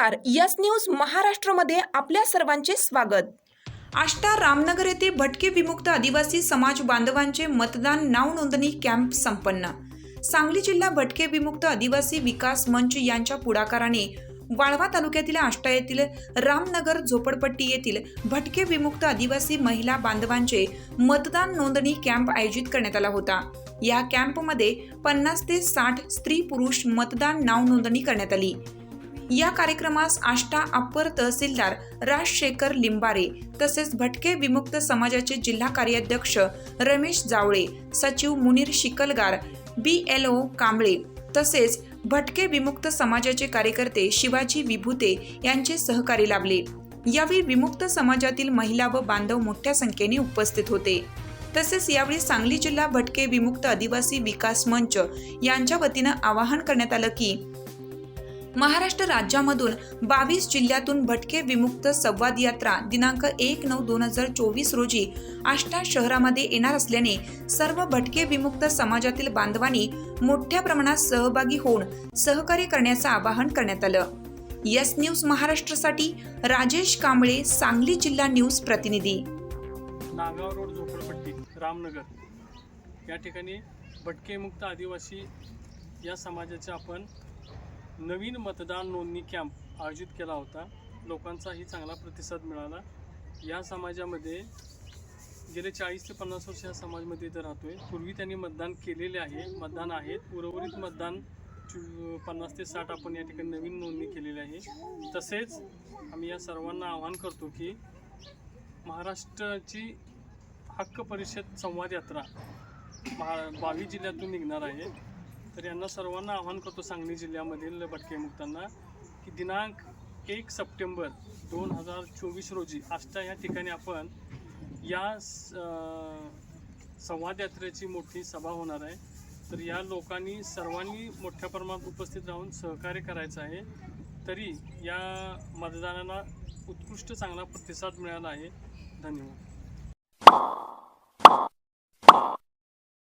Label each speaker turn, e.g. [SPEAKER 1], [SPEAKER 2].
[SPEAKER 1] नमस्कार. Yes news महाराष्ट्रमध्ये आपल्या सर्वांचे स्वागत. आष्टा रामनगर येथे भटके विमुक्त आदिवासी समाज बांधवांचे मतदान नाव नोंदणी कॅम्प संपन्न. सांगली जिल्हा भटके विमुक्त आदिवासी विकास मंच यांच्या पुढाकाराने वाळवा तालुक्यातील आष्टा येथील रामनगर झोपडपट्टी येथील भटके विमुक्त आदिवासी महिला बांधवांचे मतदान नोंदणी कॅम्प आयोजित करण्यात आला होता. या कॅम्पमध्ये पन्नास ते साठ स्त्री पुरुष मतदान नाव नोंदणी करण्यात आली. या कार्यक्रमास आष्टा अप्पर तहसीलदार राजशेखर लिंबारे तसेच भटके विमुक्त समाजाचे जिल्हा कार्याध्यक्ष रमेश जावळे सचिव Munir Shikalgar B L O Kamble तसेच भटके विमुक्त समाजाचे कार्यकर्ते शिवाजी विभूते यांचे सहकारी लाभले. यावेळी विमुक्त समाजातील महिला व बांधव मोठ्या संख्येने उपस्थित होते. तसेच यावेळी सांगली जिल्हा भटके विमुक्त आदिवासी विकास मंच यांच्या वतीनं आवाहन करण्यात आलं की महाराष्ट्र राज्यामधून बावीस जिल्ह्यातून भटके विमुक्त संवाद यात्रा दिनांक एक नऊ दोन हजार चोवीस रोजी आष्टा शहरामध्ये येणार असल्याने सर्व भटके विमुक्त समाजातील बांधवांनी मोठ्या प्रमाणात सहभागी होऊन सहकार्य करण्याचं आवाहन करण्यात आलं. यस न्यूज महाराष्ट्रासाठी राजेश कांबळे सांगली जिल्हा न्यूज प्रतिनिधी.
[SPEAKER 2] नागाव रोड झोपडपट्टी रामनगर. या ठिकाणी भटकेमुक्त आदिवासी या समाजाचे आपण नवीन मतदान नोंदणी कॅम्प आयोजित केला होता. लोकांचाही चांगला प्रतिसाद मिळाला. या समाजामध्ये गेले चाळीस ते पन्नास वर्ष या समाजामध्ये इथं राहतोय. पूर्वी त्यांनी मतदान केलेले आहे मतदान आहेत. उर्वरित मतदान पन्नास ते साठ आपण या ठिकाणी नवीन नोंदणी केलेली आहे. तसेच आम्ही या सर्वांना आवाहन करतो की महाराष्ट्राची हक्क परिषद संवाद यात्रा महा बावीस जिल्ह्यातून निघणार आहे. तर यांना सर्वांना आवाहन करतो सांगली जिल्ह्यामधील भटकेमुक्तांना की दिनांक एक सप्टेंबर दोन हजार चोवीस रोजी आष्टा या ठिकाणी आपण या स- संवाद यात्रेची मोठी सभा होणार आहे. तर या लोकांनी सर्वांनी मोठ्या प्रमाणात उपस्थित राहून सहकार्य करायचं आहे. तरी या मतदानाला उत्कृष्ट चांगला प्रतिसाद मिळाला आहे. धन्यवाद.